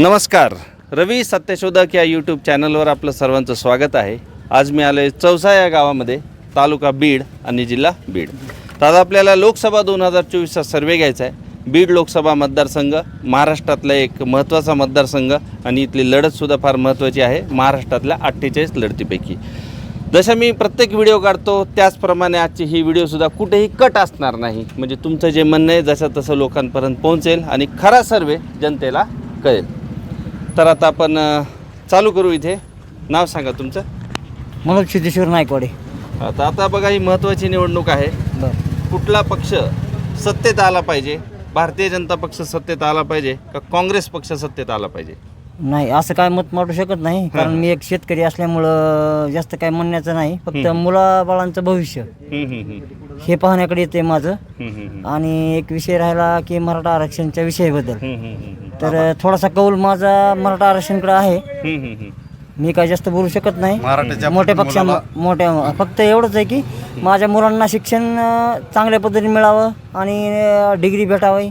नमस्कार. रवी सत्यशोधक या यूट्यूब चॅनलवर आपलं सर्वांचं स्वागत आहे. आज मी आलो आहे चौसा या गावामध्ये तालुका बीड आणि जिल्हा बीड. तर आज आपल्याला लोकसभा दोन हजार चोवीसचा सर्वे घ्यायचा आहे. बीड लोकसभा मतदारसंघ महाराष्ट्रातला एक महत्त्वाचा मतदारसंघ आणि इथली लढतसुद्धा फार महत्त्वाची आहे महाराष्ट्रातल्या अठ्ठेचाळीस लढतीपैकी. जसं मी प्रत्येक व्हिडिओ काढतो त्याचप्रमाणे आजची ही व्हिडिओसुद्धा कुठेही कट असणार नाही. म्हणजे तुमचं जे म्हणणं आहे जसं तसं लोकांपर्यंत पोहोचेल आणि खरा सर्वे जनतेला कळेल. तर आता आपण चालू करू इथे. नाव सांगा तुमचं. मनोज सिद्धेश्वर नायकवाडे. आता आता बघा ही महत्त्वाची निवडणूक आहे. कुठला पक्ष सत्तेत आला पाहिजे? भारतीय जनता पक्ष सत्तेत आला पाहिजे का काँग्रेस पक्ष सत्तेत आला पाहिजे? नाही असं काय मत मांडू शकत नाही. कारण मी एक शेतकरी असल्यामुळं जास्त काय म्हणण्याचं नाही. फक्त मुलाबाळांचं भविष्य. हे पाहण्याकडे येते माझं. आणि एक विषय राहिला की मराठा आरक्षणच्या विषयाबद्दल. तर थोडासा कौल माझा मराठा आरक्षणकडे आहे. मी काय जास्त बोलू शकत नाही. मराठाच्या मोठ्या पक्षा मोठ्या फक्त एवढंच आहे की माझ्या मुलांना शिक्षण चांगल्या पद्धतीने मिळावं आणि डिग्री भेटावी.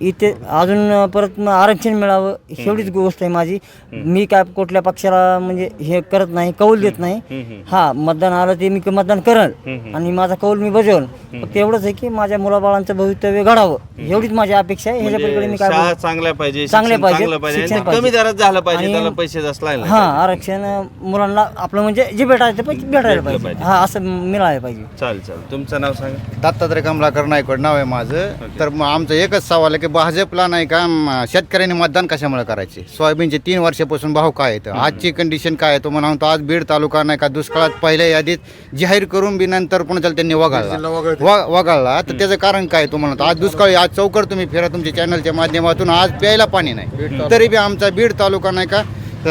इथे अजून परत मग आरक्षण मिळावं एवढीच गोष्ट आहे माझी. मी काय कुठल्या पक्षाला म्हणजे हे करत नाही कौल देत नाही. हा मतदान आलं ते मी मतदान करल. आणि माझा कौल मी बजावल. फक्त एवढंच आहे की माझ्या मुलाबाळांचं भवितव्य घडावं. एवढीच माझी अपेक्षा आहे. ह्याच्या पलीकडे मी म्हणजे काय शाळा चांगल्या पाहिजे चांगल्या शिक्षण पाहिजे, चांगलं पाहिजे. शिक्षण आणि पाहिजे. कमी दरात झालं पाहिजे आणि- त्याला पैसे जास्त लागले हा आरक्षण मुलांना आपलं म्हणजे जे भेटायचं ते भेटायला पाहिजे. पाहिजे. हा असं मिळायला पाहिजे. चालेल चालेल. तुमचं नाव सांगा. दत्तात्रय कमलाकर नायकवाड नाव आहे माझं. तर मग आमचं एकच सवाल आहे की भाजपला नाही का म, शेतकऱ्यांनी मतदान कशामुळे करायचे? सोयाबीनचे तीन वर्षापासून भाव काय आहेत आजची कंडिशन काय आहे? तो म्हणा तो आज बीड तालुका नाही का दुष्काळात पहिल्या यादीत जाहीर करून बी नंतर पुन्हा त्याला त्यांनी वगाळला व- वगाळला. तर त्याचं कारण काय तो म्हणतो आज दुष्काळी आज चौकड तुम्ही फिरा तुमच्या चॅनलच्या माध्यमातून आज प्यायला पाणी नाही. तरी बी आमचा बीड तालुका नाही का अ,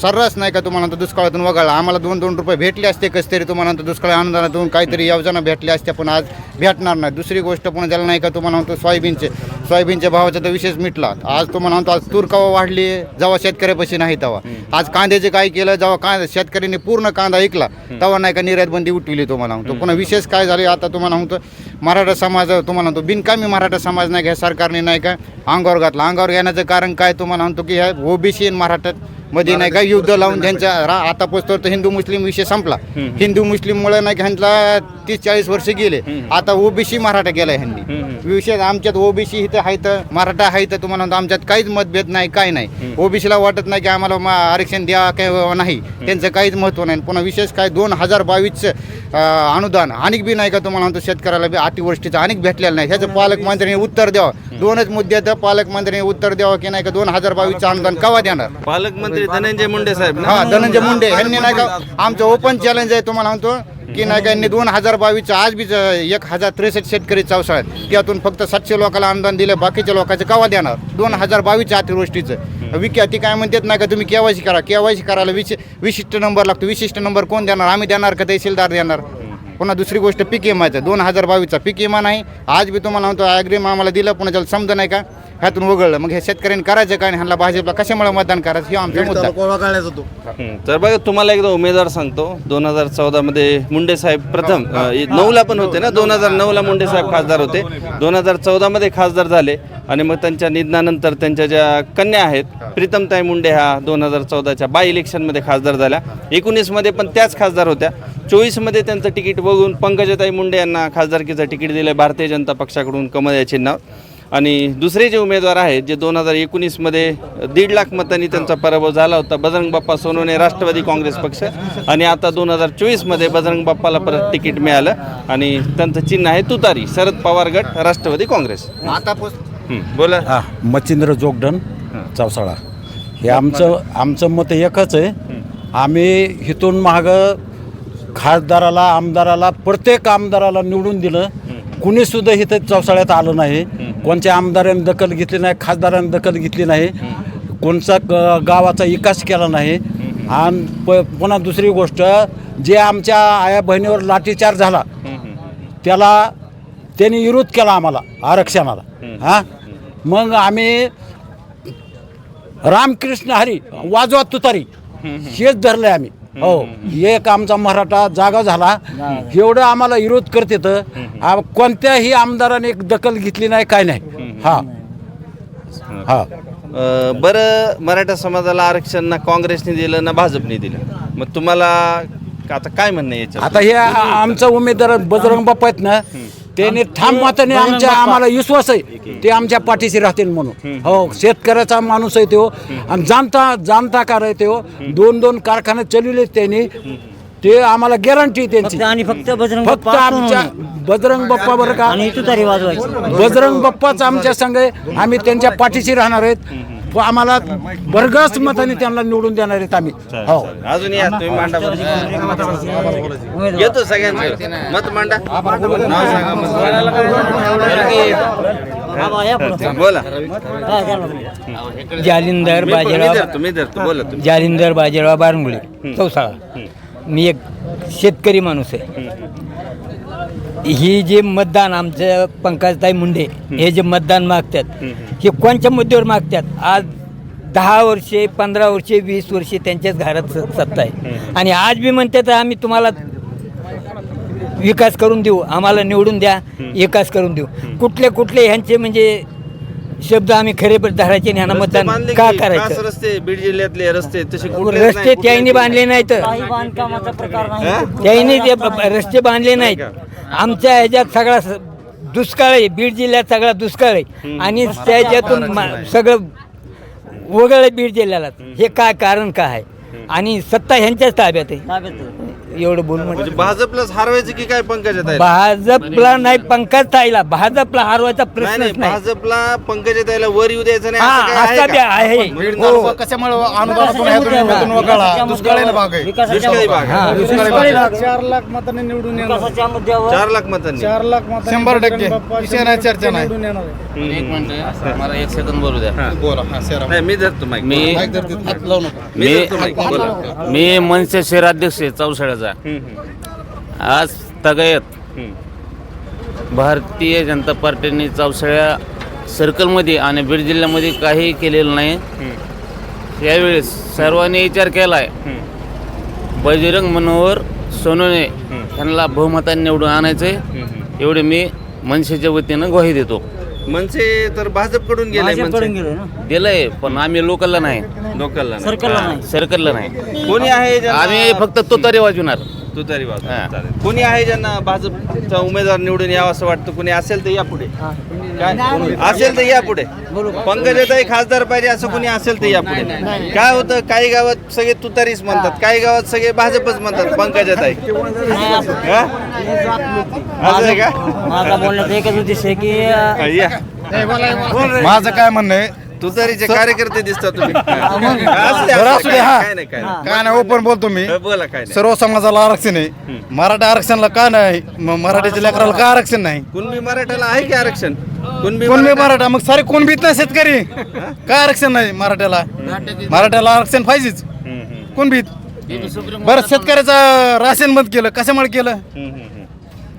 सर्रास नाही का तुम्हाला तो दुष्काळातून वगळला आम्हाला दोन दोन रुपये भेटले असते कस तरी तुम्हाला तो दुष्काळ अनुदानातून काहीतरी योजना भेटल्या असत्या पण आज भेटणार नाही. दुसरी गोष्ट पुन्हा ज्याला नाही का तुम्हाला म्हणतो सोयाबीनचे सोयाबीनच्या भावाचा तर विशेष मिटला. आज तुम्हाला म्हणतो आज तूर कवा वाढली जेव्हा शेतकऱ्यापाशी नाही तेव्हा. आज कांद्याचे काय केलं जेव्हा कांदा शेतकऱ्यांनी पूर्ण कांदा ऐकला तेव्हा नाही का निर्यात बंदी उठवली तुम्हाला म्हणतो. पुन्हा विशेष काय झाले आता तुम्हाला म्हणतो मराठा समाज तुम्हाला म्हणतो बिनकामी मराठा समाज नाही का ह्या सरकारने नाही का अंगावर घातला. अंगावर घेण्याचं कारण काय तुम्हाला म्हणतो की ह्या ओबीसी आणि मराठा मध्ये नाही का युद्ध लावून त्यांच्या रा- आता पोचतो तर हिंदू मुस्लिम विषय संपला. हिंदू मुस्लिम मुळे नाही का ह्यांना तीस चाळीस वर्ष गेले. आता ओबीसी मराठा गेला ह्यांनी. विषय आमच्यात ओबीसी इथं आहे तर मराठा आहे तर तुम्हाला म्हणतो आमच्यात काहीच मतभेद नाही काय नाही. ओबीसीला वाटत नाही की आम्हाला आरक्षण द्या काय नाही. त्यांचं काहीच महत्त्व नाही. पुन्हा विशेष काय दोन हजार बावीसचं अनुदान. अनेक बी नाही का तुम्हाला म्हणतो शेतकऱ्याला बी अतिवृष्टीचं अनेक भेटलेलं नाही. ह्याचं पालकमंत्र्यांनी उत्तर द्यावं. दोनच मुद्द्यात पालकमंत्र्यांनी उत्तर द्यावं की नाही का दोन हजार बावीसचं अनुदान केव्हा देणार? पालकमंत्री धनंजय मुंडे साहेब ना? हा धनंजय मुंडे. यांनी नाही का आमचं ओपन चॅलेंज आहे तुम्हाला म्हणतो की नाही का यांनी दोन हजार बावीसचं आज बी एक हजार त्रेसष्ट शेतकरी चौसाळ्यात. त्यातून फक्त सातशे लोकांना अनुदान दिलं बाकीच्या लोकांचं केव्हा देणार? दोन हजार बावीसच्या अतिवृष्टीचं. विकी ती काय म्हणतात नाही का तुम्ही केवायसी करा. केवायसी करायला विशि विशिष्ट नंबर लागतो. विशिष्ट नंबर कोण देणार? आम्ही देणार का तहसीलदार देणार? पुन्हा दुसरी गोष्ट पीक विमाचं दोन हजार बावीसचा पीक विमा नाही. आज बी तुम्हाला म्हणतो ॲग्रीम आम्हाला दिलं पुन्हा त्याला समजा नाही का? ह्यातून वगळलं. मग हे शेतकऱ्यांनी करायचं काय आणि ह्यांना भाजपला कशामुळे मतदान करायचं? हे आमचा मुद्दा. हं, तर बघा तुम्हाला एकदा उमेदवार सांगतो. दोन हजार चौदामध्ये मुंडे साहेब प्रथम अ, नऊला पण होते ना? दोन हजार नऊला मुंडे साहेब खासदार होते. दोन हजार चौदामध्ये खासदार झाले. आणि मग त्यांच्या निधनानंतर त्यांच्या ज्या कन्या आहेत प्रीतमताई मुंडे ह्या दोन हजार चौदाच्या बाय इलेक्शनमध्ये खासदार झाल्या एकोणीसमध्ये पण त्याच खासदार होत्या. चोवीसमध्ये त्यांचं तिकीट बघून पंकजाताई मुंडे यांना खासदारकीचं तिकीट दिलं भारतीय जनता पक्षाकडून कमळ या चिन्हावर आणि दुसरे जे उमेदवार आहेत जे दोन हजार एकोणीसमध्ये दीड लाख मतांनी त्यांचा पराभव झाला होता बजरंग बाप्पा सोनवणे राष्ट्रवादी काँग्रेस पक्ष. आणि आता दोन हजार चोवीसमध्ये बजरंग बाप्पाला परत तिकीट मिळालं आणि त्यांचं चिन्ह आहे तुतारी शरद पवार गट राष्ट्रवादी काँग्रेस. आता बोला. हा मच्छिंद्र जोगडन चौसाळा हे आमचं आमचं मत एकच आहे. आम्ही इथून माग खासदाराला आमदाराला प्रत्येक आमदाराला निवडून दिलं. कुणी सुद्धा इथं चौसाळ्यात आलं नाही. कोणत्या आमदारांनी दखल घेतली नाही खासदारांनी दखल घेतली नाही कोणचा ग- गावाचा विकास केला नाही. आणि प पुन्हा दुसरी गोष्ट जे आमच्या आया बहिणीवर लाठीचार झाला त्याला त्यांनी विरोध केला आम्हाला आरक्षणाला. हां? मग आम्ही रामकृष्ण हरी वाजवा तुतारी हेच धरलंय आम्ही. हो एक आमचा मराठा जागा झाला. एवढं आम्हाला विरोध करते तर आ- कोणत्याही आमदाराने एक दखल घेतली नाही काय नाही. हा. हा. अं, बरं मराठा समाजाला आरक्षण ना काँग्रेसने दिलं ना भाजपने दिलं. मग तुम्हाला आता काय म्हणणं याच्यात आता हे आ- आमचा उमेदवार बजरंग बाप्पा आहेत ना त्याने ठाम मताने आमच्या आम्हाला विश्वास आहे. ते आमच्या पाठीशी राहतील म्हणून. हो शेतकऱ्याचा माणूस आहे तो. आणि जाणता जाणता कार आहे तो. दोन दोन कारखाने चालवले त्यांनी. ते आम्हाला गॅरंटी त्यांची. फक्त आणि फक्त बजरंग फक्त बाप्पा आमच्या बजरंग बाप्पा बरं का? बजरंग बाप्पाच आमच्या संघ आहे. आम्ही त्यांच्या पाठीशी राहणार आहेत. व आम्हाला भरघोस मताने त्यांना निवडून देणार आहेत आम्ही. हो. अजून या तुम्ही मांडा. येतो सगळ्यांचं. मत मांडा. बोला. जालिंदर बाजीराव बोला तुम्ही. जालिंदर बाजीराव बारंगुळे चौसाळा. मी एक शेतकरी माणूस आहे. ही जे मतदान आमचं पंकजताई मुंडे हे जे मतदान मागतात हे कोणत्या मुद्द्यावर मागतात? आज दहा वर्षे पंधरा वर्षे वीस वर्षे त्यांच्याच घरात स- सत्ता आहे. आणि आज बी म्हणतात आम्ही तुम्हाला विकास करून देऊ आम्हाला निवडून द्या विकास करून देऊ. कुठले कुठले ह्यांचे म्हणजे शब्द आम्ही खरे पण धरायचे आणि रस्ते मतदान का? करायचं? रस्ते बीड जिल्ह्यातले रस्ते तसे रस्ते नाही, त्यांनी बांधले नाहीत. काही बांधकामाचा प्रकार हा? नाही त्यांनी ते रस्ते बांधले नाहीत. आमच्या ह्याच्यात सगळा दुष्काळ आहे. बीड जिल्ह्यात सगळा दुष्काळ आहे. आणि त्याच्यातून सगळं वगळलं बीड जिल्ह्याला. हे काय कारण काय आहे? आणि सत्ता ह्यांच्याच ताब्यात आहे. ताब्यात आहे. एवढं बोल म्हणजे म्हणजे भाजपलाच हरवायचं की काय पंकजात आहे भाजपला नाही पंकज ताईला. भाजपला हरवायचा नाही नाही प्रश्नच नाही भाजपला पंकजात यायला वर येऊ द्यायचं नाही हा असं काय असा आहे बी का? आहे. बीड हो. तालुका कशामुळे वगळला दुष्काळी भाग. आहे. विकासाच्या दुष्काळी भाग हा. आहे. दुष्काळी भाग. आहे. चार लाख मतांनी निवडून येणार. चार लाख मतांनी. चार लाख मतांनी शंभर टक्के. विषय नाही, चर्चा नाही. निवडून येणार आहे. एक मिनिट मला एक सेकंद बोलू द्या. हा. बोला हा शेरा नाही मी धरतो माईक मी हात लावू नका. मी मी मनसे शहराध्यक्ष आहे चौसाळ्याचा. हम्म, आज तगायत. भारतीय जनता पार्टीने चौसाळ्या सर्कलमध्ये आणि बीड जिल्ह्यामध्ये काही केलेलं नाही. यावेळेस सर्वांनी विचार केला आहे बजरंग मनोहर सोनवणे यांना बहुमताने निवडून आणायचं एवढे मी मनसेच्या वतीनं ग्वाही देतो. मनसे तर भाजपकडून गेले भाजपकडून गेलो ना? दिलंय पण आम्ही लोकलला नाही. लोकलला नाही. सर्कलला नाही. सर्कलला नाही. कोणी आहे ज्यांना- आम्ही फक्त तुतारी वाजवणार. तू तरी वाजव. हा. चालेल. कोणी आहे ज्यांना भाजपचा उमेदवार निवडून यावं असं वाटतं? कोणी असेल तर या पुढे. काय? असेल तर या पुढे. पंकजाताई खासदार पाहिजे असं कोणी असेल तर या पुढे. काय होतं? काही गावात सगळे तुतारीच म्हणतात. काही गावात सगळे भाजपच म्हणतात पंकजाताई. असं- हा? का? हा, माझं काय म्हणणं आहे तुतारीचे कार्यकर्ते दिसतात तुम्ही. बरं, असू दे, हा. काय नाही काय नाही. काय नाही ओपन बोलतो मी बोला काय नाही. सर्व समाजाला आरक्षण आहे. मराठा आरक्षणाला का नाही? म- मराठीच्या लेकराला का आरक्षण नाही? कुणबी मराठ्याला आहे की आरक्षण? कुणबी कोण बी मराठा- मराठा? मग सारे कोण बीत नाही शेतकरी? काय आरक्षण नाही मराठ्याला? मराठ्याला आरक्षण पाहिजेच. हम्म, हम्म, कोण बीत बरं शेतकऱ्याचं राशन बंद केलं कशामुळे केलं? हम्म, हम्म, हम्म.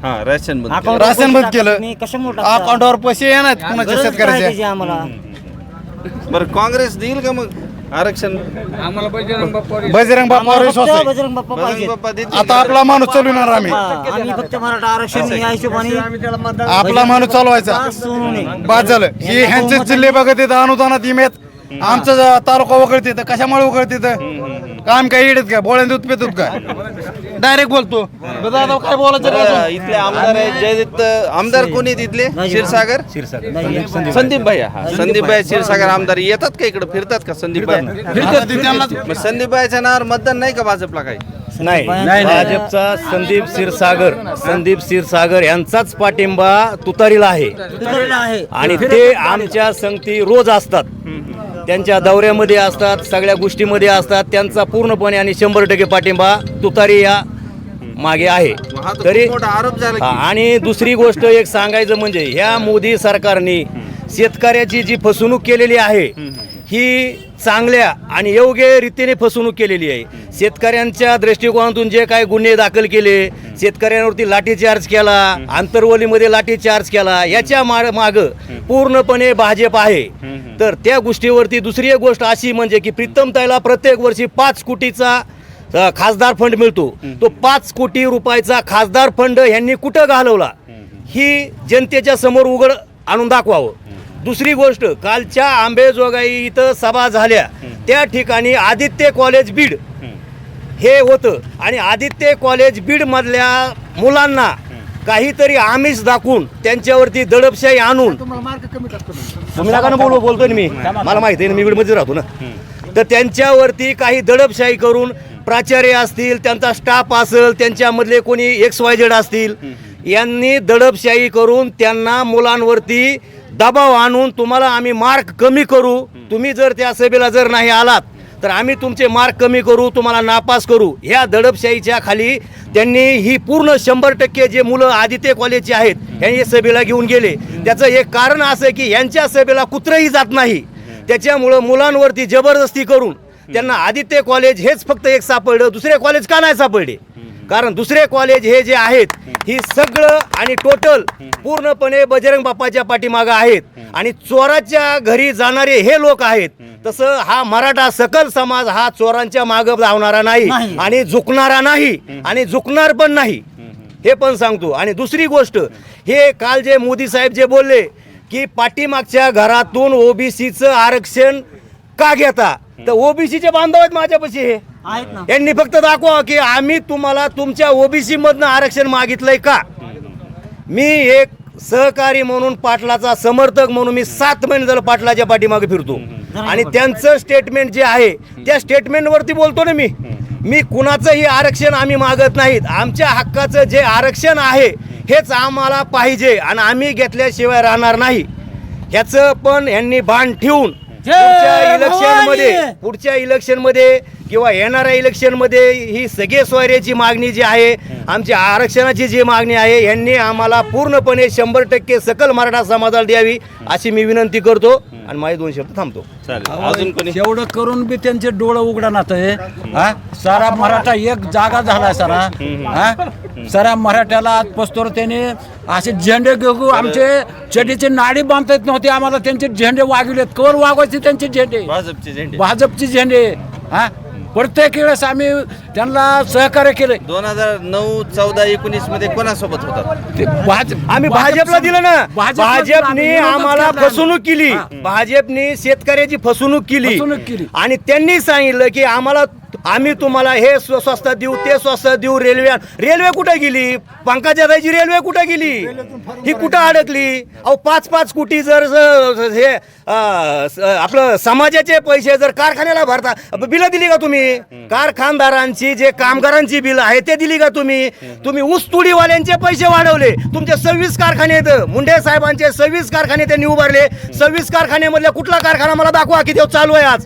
हा राशन बंद केलं. राशन पैसे बंद केलं. कशामुळे टाकता? अकाउंटवर पैसे येणार कुणाच्या गरज काय त्याची शेतकऱ्याच्या आम्हाला बरं काँग्रेस देईल का मग आरक्षण? आम्हाला बजरंग बाप्पा बजरंग बाप्पावर विश्वास फक्त आहे. बजरंग बाप्पा बजरंग पाहिजे बाप्पा देतील. आता आपला माणूस चालविणार आम्ही. आम्ही फक्त मराठा आरक्षण या हिशोबाने आपला माणूस चालवायचा. पास होऊ नये. बाद झालं. हे ह्यांचे जिल्हे बघत येतं अनुदानात इमेत. आमचं ज- तालुका वगळत येतं कशामुळे वगळत येतं काम काय येडत का बोळ्यात दूध पितात का डायरेक्ट बोलतो. दादा काय बोलायचं रे बरं, अजून? इथले आमदार आहेत जयदत्त आमदार कोणी आहेत इथले? क्षीरसागर? संदीप भाई. हा. संदीप भाई क्षीरसागर आमदार. येतात का इकडे? फिरतात का संदीप भाई? फिरतात ते त्यांना संदीप भाईच्या नावावर मतदान नाही का भाजपला काही? नाही. नाही, भाजपचा संदीप क्षीरसागर. संदीप क्षीरसागर यांचाच पाठिंबा आहे. तुतारीला आहे. आणि ते आमच्या संगती रोज असतात. त्यांच्या दौऱ्यामध्ये असतात सगळ्या गोष्टीमध्ये असतात. त्यांचा पूर्णपणे आणि शंभर टक्के पाठिंबा तुतारी या मागे आहे. तर आणि दुसरी गोष्ट एक सांगायचं म्हणजे ह्या मोदी सरकारने शेतकऱ्याची जी फसवणूक केलेली आहे ही चांगल्या आणि योग्य रीतीने फसवणूक केलेली आहे. शेतकऱ्यांच्या दृष्टिकोनातून जे काही गुन्हे दाखल केले शेतकऱ्यांवरती लाठीचार्ज केला आंतरवलीमध्ये लाठीचार्ज केला याच्या माग पूर्णपणे भाजप आहे. तर त्या गोष्टीवरती दुसरी एक गोष्ट अशी म्हणजे की प्रीतमताईला प्रत्येक वर्षी पाच कोटीचा खासदार फंड मिळतो. तो पाच कोटी रुपयाचा खासदार फंड यांनी कुठं घालवला? ही जनतेच्या समोर उघड आणून दाखवावं. दुसरी गोष्ट कालच्या आंबेजोगाई इथं सभा झाल्या. त्या ठिकाणी आदित्य कॉलेज बीड हे होतं. आणि आदित्य कॉलेज बीडमधल्या मुलांना काहीतरी आमिष दाखवून त्यांच्यावरती दडपशाही आणून तुम्ही नका ना बोलू बोलतोय ना मी. मला माहिती आहे ना मी बीडमध्ये राहतो ना. तर त्यांच्यावरती काही दडपशाही करून प्राचार्य असतील त्यांचा स्टाफ असेल त्यांच्यामधले कोणी एक्स वाय झेड असतील यांनी दडपशाही करून त्यांना मुलांवरती दबाव आणून तुम्हाला आम्ही मार्क कमी करू. तुम्ही जर त्या सभेला जर नाही आलात तर आम्ही तुमचे मार्क कमी करू तुम्हाला नापास करू. ह्या दडपशाहीच्या खाली त्यांनी ही पूर्ण शंभर टक्के जे मुलं आदित्य कॉलेजचे आहेत यांनी सभेला घेऊन गेले. त्याचं एक कारण असं की यांच्या सभेला कुत्रंही जात नाही. त्याच्यामुळं मुलांवरती जबरदस्ती करून त्यांना आदित्य कॉलेज हेच फक्त एक सापडलं दुसरे कॉलेज का नाही सापडले? कारण दुसरे कॉलेज हे जे आहेत ही सगळं आणि टोटल पूर्णपणे बजरंग बाप्पाच्या पाठीमागं आहेत. आणि चोराच्या घरी जाणारे हे लोक आहेत. तसं हा मराठा सकल समाज हा चोरांच्या मागं धावणारा नाही आणि झुकणारा नाही आणि झुकणार पण नाही. हे पण सांगतो. आणि दुसरी गोष्ट हे काल जे मोदी साहेब जे बोलले की पाठीमागच्या घरातून ओबीसीचं आरक्षण का घेता? तर ओबीसीचे बांधव आहेत माझ्यापाशी हे. यांनी फक्त दाखवा की आम्ही तुम्हाला तुमच्या ओबीसी मधनं आरक्षण मागितलंय का? मी एक सहकारी म्हणून पाटलाचा समर्थक म्हणून मी सात महिने झालं पाटलाच्या पाठीमागे फिरतो. आणि त्यांचं स्टेटमेंट जे आहे त्या स्टेटमेंटवरती बोलतो ना मी. मी कुणाचंही आरक्षण आम्ही मागत नाहीत. आमच्या हक्काचं जे आरक्षण आहे हेच आम्हाला पाहिजे आणि आम्ही घेतल्याशिवाय राहणार नाही. ह्याचं पण यांनी भान ठेवून पुढच्या इलेक्शनमध्ये पुढच्या इलेक्शनमध्ये किंवा येणाऱ्या इलेक्शनमध्ये ही सगळे सोयऱ्याची मागणी जी आहे आमची आरक्षणाची जी मागणी आहे यांनी आम्हाला पूर्णपणे शंभर टक्के सकल मराठा समाजाला द्यावी अशी मी विनंती करतो आणि माझे दोन शब्द थांबतो. अजून कोणी? एवढं करून बी त्यांचे डोळं उघडणार हा? सारा मराठा एक जागा झाला सारा. हा सारा मराठ्याला आज पस्तोर त्याने असे झेंडे घेऊ आमचे चडीचे नाडी बांधता येत नव्हते आम्हाला त्यांचे झेंडे वागवलेत. कवर वागवायचे त्यांचे झेंडे. भाजपचे झेंडे. भाजपचे झेंडे. हा? प्रत्येक वेळेस आम्ही त्यांना सहकार्य केले दोन हजार नऊ चौदा एकोणीसमध्ये कोणासोबत होतात ते भाजप आम्ही भाजपला दिलं ना भाजपला दिलं, भाजपने विरोधच आम्हाला केला. फसवणूक केली हा. भाजपने शेतकऱ्याची फसवणूक केली फसवणूक केली. आणि त्यांनी सांगितलं की आम्हाला आम्ही तुम्हाला हे स्व- स्वस्त देऊ ते स्वस्त देऊ रेल्वे. रेल्वे कुठे गेली? पंकजाताईची रेल्वे कुठे गेली? ही कुठं अडकली? अहो पाच पाच कोटी जर हे आपलं समाजाचे पैसे जर कारखान्याला भरता बिलं दिली का तुम्ही? कारखानदारांची जे कामगारांची बिल आहे ते दिली का तुम्ही? तुम्ही ऊस तुडीवाल्यांचे पैसे वाढवले. तुमचे सव्वीस कारखाने आहेत. मुंडे साहेबांचे सव्वीस कारखाने त्यांनी उभारले. सव्वीस कारखान्यामधल्या कुठला कारखाना? मला दाखवा की चालू आहे आज.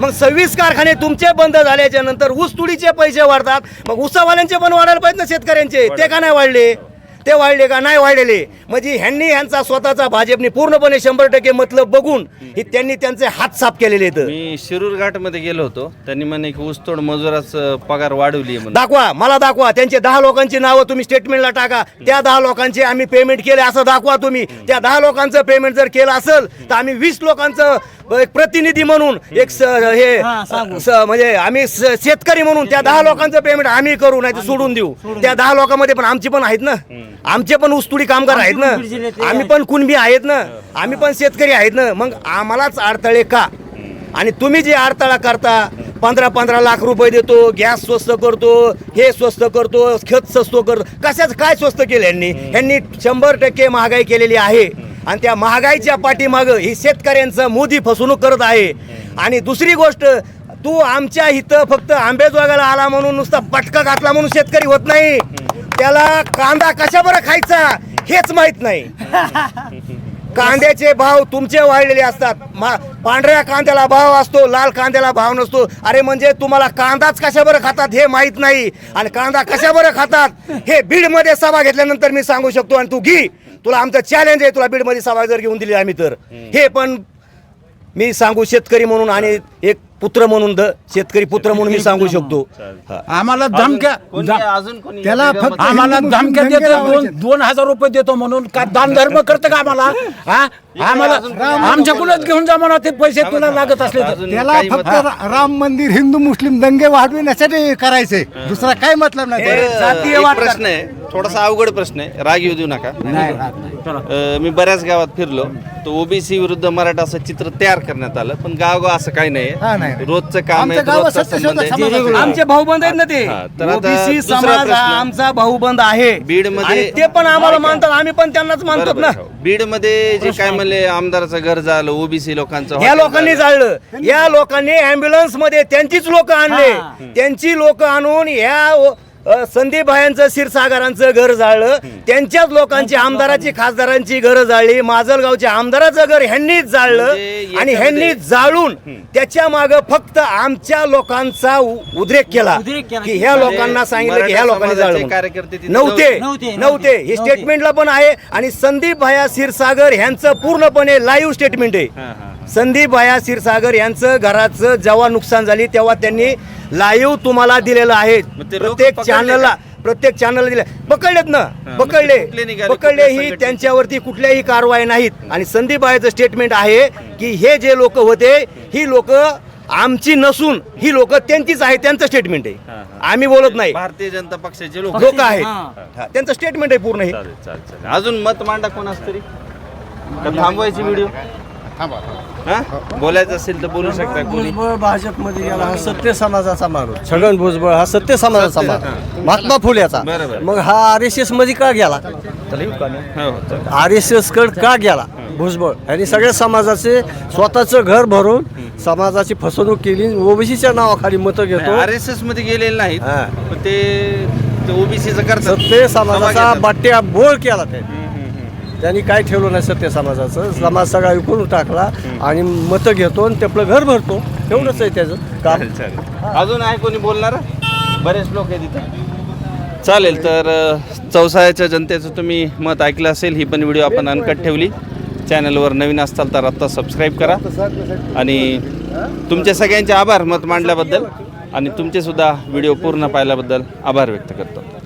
मग सव्वीस कारखाने तुमचे बंद झाल्याच्यानंतर ऊस तुडीचे पैसे वाढतात. मग ऊसावाल्यांचे पण वाढायला पाहिजे ना शेतकऱ्यांचे. ते का नाही वाढले? ते वाढले का नाही वाढलेले म्हणजे ह्यांनी ह्यांचा स्वतःचा भाजपने पूर्णपणे शंभर टक्के मतलब बघून ही त्यांनी त्यांचे हात साफ केलेले आहेत. मी शिरूर घाटमध्ये गेलो होतो. त्यांनी म्हणे की ऊसतोड मजुराचं पगार वाढवली म्हणून. दाखवा मला दाखवा. त्यांचे दहा लोकांची नावं तुम्ही स्टेटमेंटला टाका. त्या दहा लोकांचे आम्ही पेमेंट केले असं दाखवा तुम्ही. त्या दहा लोकांचं पेमेंट जर केलं असेल तर आम्ही वीस लोकांचं एक प्रतिनिधी म्हणून एक स- हे. स- म्हणजे आम्ही स- शेतकरी म्हणून त्या दहा लोकांचं पेमेंट आम्ही करू नाही सोडून देऊ. त्या दहा लोकांमध्ये पण आमची पण आहेत ना. आमचे पण ऊसतोडी कामगार आहेत ना. बीड जिल्ह्यातले आम्ही पण कुणबी आहेत ना. आम्ही पण शेतकरी आहेत ना. मग आम्हालाच अडथळे का? आणि तुम्ही जे अडथळा करता पंधरा पंधरा लाख रुपये देतो गॅस स्वस्त करतो हे स्वस्त करतो खत स्वस्त करतो कशाच काय स्वस्त केलं यांनी? यांनी शंभर टक्के महागाई केलेली आहे. आणि त्या महागाईच्या पाठीमागं ही शेतकऱ्यांचं मोदी फसवणूक करत आहे. आणि दुसरी गोष्ट तू आमच्या इथं फक्त आंबेजोगाला आला म्हणून नुसता पटका घातला म्हणून शेतकरी होत नाही. त्याला कांदा कशा बरं खायचा हेच माहीत नाही. कांद्याचे भाव तुमचे वाढलेले असतात. मा- पांढऱ्या कांद्याला भाव असतो लाल कांद्याला भाव नसतो. अरे म्हणजे तुम्हाला कांदाच कशा बरं खातात हे माहीत नाही. आणि कांदा कशा बरं खातात हे बीडमध्ये सभा घेतल्यानंतर मी सांगू शकतो आणि तू घे. तुला आमचं चॅलेंज आहे तुला बीडमध्ये सभा जर घेऊन दिली आम्ही तर. हे पण मी सांगू शेतकरी म्हणून आणि एक पुत्र म्हणून द शेतकरी पुत्र म्हणून मी सांगू शकतो. हा. आम्हाला धमक्या अजून कोणी त्याला फक्त आम्हाला धमक्या देतो दोन. दोन हजार रुपये देतो म्हणून. का दान धर्म करतं का आम्हाला? हा? आम्हाला आमच्याकडूनच घेऊन जा म्हणा ते पैसे तुला लागत असले तर. त्याला फक्त रा- राम मंदिर हिंदू मुस्लिम दंगे वाढविण्यासाठी करायचे. दुसरा काय मतलब नाही हे बरं, जातीय एक वाद प्रश्न आहे. थोडासा अवघड प्रश्न आहे. राग येऊ देऊ नका. अ, मी बऱ्याच गावात फिरलो. तर ओबीसी विरुद्ध मराठा असं चित्र तयार करण्यात आलं. पण गावगाव असं काही नाही. रोजचं काम आहे रोजचा संबंध आहे. आमचे भाऊबंद आहेत ना ते? हा, तर आता ओबीसी दुसरा समाज हा प्रश्न. आमचा भाऊबंद आहे. बीडमध्ये- आणि ते पण आम्हाला मानतात आम्ही पण त्यांनाच मानतो ना. बीडमध्ये जे काय म्हणले आमदाराचं घर झालं ओबीसी लोकांचं या हॉटेल लोकांनी झालं. जाळलं या लोकांनी अँब्युलन्समध्ये त्यांचीच लोक आणले. त्यांची लोक आणून या संदीप भायांचं क्षीरसागरांचं घर जाळलं. त्यांच्याच लोकांची आमदाराची खासदारांची घरं जाळली. माजलगावच्या आमदाराचं घर ह्यांनीच जाळलं म्हणजे आणि ह्यांनी जाळून त्याच्या माग फक्त आमच्या लोकांचा उद्रेक केला. की ह्या लोकांना सांगितलं की ह्या लोकांनी जाळलं नव्हते. नव्हते, हे. स्टेटमेंटला पण आहे आणि संदीप भाया क्षीरसागर ह्यांचं पूर्णपणे लाईव्ह स्टेटमेंट आहे. संदीप भाया क्षीरसागर यांचं घराचं जेव्हा नुकसान झाली तेव्हा त्यांनी लाईव्ह तुम्हाला दिलेलं आहे. मग ते लोकं प्रत्येक पकडले चॅनलला? प्रत्येक चॅनलला दिले. पकडलेत ना मग ते पकडले. निघाले? पकडले कुठल्या ही संघटनेचे? त्यांच्यावरती कुठल्याही कारवाई नाहीत. आणि संदीप भायाचं स्टेटमेंट आहे की हे जे लोक होते ही लोक आमची नसून ही लोक त्यांचीच आहे त्यांचं स्टेटमेंट हा, आहे. हा. आम्ही बोलत नाही. भारतीय जनता पक्षाचे लोक. लोक आहेत. हा. हा, त्यांचं स्टेटमेंट आहे पूर्ण हे. चालेल चालेल चालेल. अजून मत मांडा कोणाच तरी का थांबवायची व्हिडिओ थांबा हा? बोलायचं असेल तर बोलू शकता कोणी. भुजबळ भाजपमध्ये गेला हा सत्य समाजाचा माणूस. छगन भुजबळ हा सत्य समाजाचा माणूस. महात्मा फुलेचा. बरोबर. मग हा आर एस एसमध्ये का गेला? हो. हो. आर एस एस कड का गेला? भुजबळ. आणि सगळ्या समाजाचे स्वतःचं घर भरून समाजाची फसवणूक केली. ओबीसीच्या नावाखाली मतं घेतो. आर एस एसमध्ये गेलेले नाहीत. हा. पण ते ओबीसीचं करतात. सत्य समाजाचा. बाट्या बोळ केला ते. त्यांनी काय ठेवलं नाही सत्य समाजाचं. समाज सगळा विकून टाकला आणि मतं घेतो आणि ते आपलं घर भरतो. एवढंच आहे त्याचं काम. चालेल चालेल. अजून आहे कोणी बोलणार? बरेच लोक आहेत तिथं चालेल तर अ, चौसाळ्याच्या जनतेचं तुम्ही मत ऐकलं असेल ही पण व्हिडिओ आपण अनकट ठेवली. चॅनलवर नवीन असताल तर आत्ता सबस्क्राईब करा. आणि तुमचे सगळ्यांचे आभार मत मांडल्याबद्दल. आणि तुमचे सुद्धा व्हिडिओ पूर्ण पाहिल्याबद्दल आभार व्यक्त करतो.